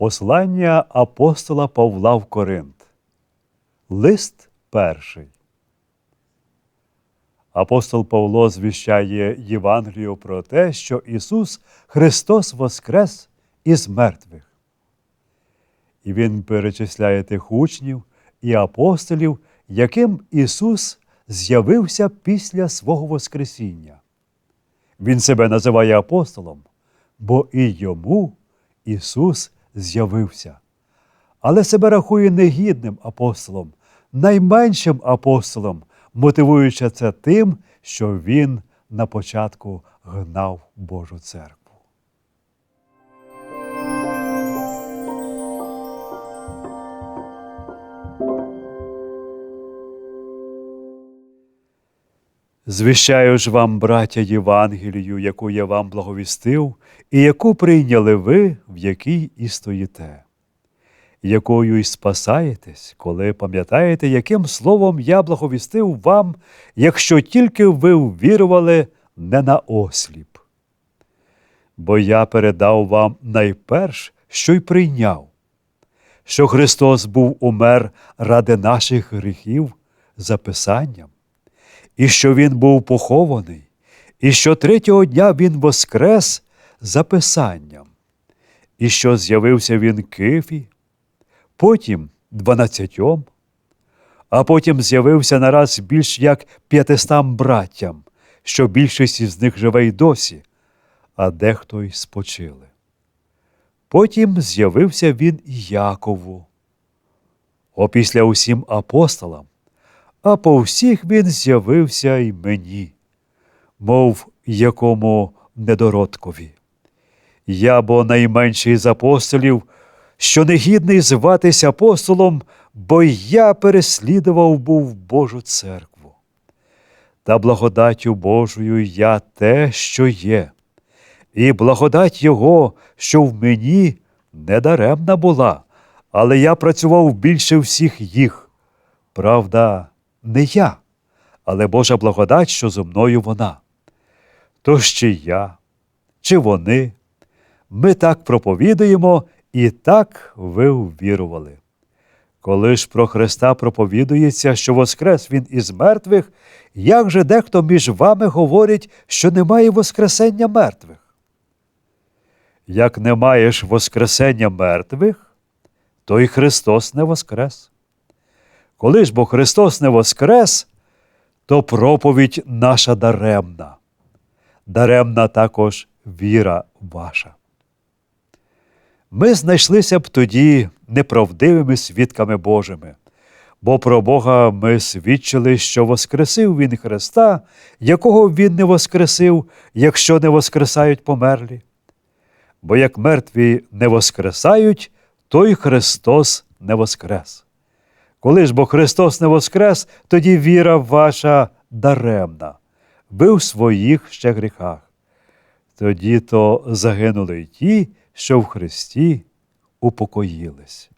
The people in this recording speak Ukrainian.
Послання апостола Павла в Коринт. Лист перший. Апостол Павло звіщає Євангелію про те, що Ісус Христос воскрес із мертвих. І Він перечисляє тих учнів і апостолів, яким Ісус з'явився після свого Воскресіння. Він себе називає апостолом, бо і йому Ісус з'явився. Але себе рахує негідним апостолом, найменшим апостолом, мотивуючи це тим, що Він на початку гнав Божу церкву. Звіщаю ж вам, браття, Євангелію, яку я вам благовістив, і яку прийняли ви, в якій і стоїте, якою й спасаєтесь, коли пам'ятаєте, яким словом я благовістив вам, якщо тільки ви ввірували не на осліп. Бо я передав вам найперш, що й прийняв, що Христос був умер ради наших гріхів за Писанням і що він був похований, і що третього дня він воскрес за Писанням, і що з'явився він Кифі, потім дванадцятьом, а потім з'явився нараз більш як п'ятистам браттям, що більшість із них живе й досі, а дехто й спочили. Потім з'явився він Якову, опісля усім апостолам, а по всіх він з'явився й мені, мов якому недородкові. Я бо найменший з апостолів, що негідний зватися апостолом, бо я переслідував був Божу церкву. Та благодаттю Божою я те, що є, і благодать Його, що в мені недаремна була, але я працював більше всіх їх. Правда, не я, але Божа благодать, що зо мною вона. Тож чи я, чи вони, ми так проповідуємо і так ви ввірували. Коли ж про Христа проповідується, що воскрес Він із мертвих, як же дехто між вами говорить, що немає Воскресення мертвих? Як не маєш Воскресення мертвих, то й Христос не воскрес. Коли ж бо Христос не воскрес, то проповідь наша даремна, даремна також віра ваша. Ми знайшлися б тоді неправдивими свідками Божими, бо про Бога ми свідчили, що воскресив Він Христа, якого Він не воскресив, якщо не воскресають померлі. Бо як мертві не воскресають, то й Христос не воскрес. Коли ж бо Христос не воскрес, тоді віра ваша даремна, ви в своїх ще гріхах. Тоді то загинули й ті, що в Христі упокоїлись.